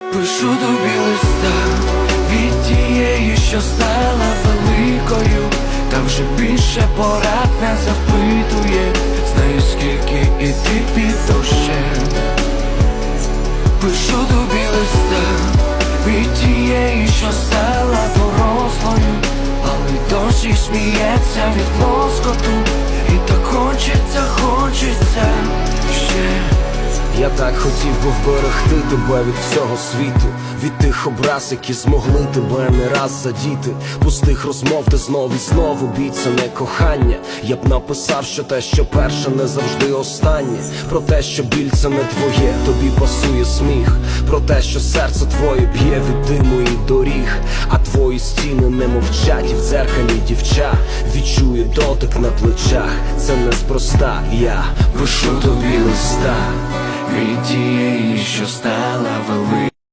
Пишу тобі листа від тієї, що стала великою, та вже більше порад не запитує, знаю скільки іти під дощем. Пишу тобі листа від тієї, що стала дорослою, але досі сміється від лоскоту, Я так хотів би вберегти тебе від всього світу, від тих образ, які змогли тебе не раз задіти, пустих розмов, де знов і знову бійться не кохання. Я б написав, що те, що перше, не завжди останнє. Про те, що біль це не твоє, тобі пасує сміх. Про те, що серце твоє б'є від диму і доріг, а твої стіни не мовчать, і в дзеркалі дівча відчує дотик на плечах. Це неспроста, я Пишу тобі листа від стала великою.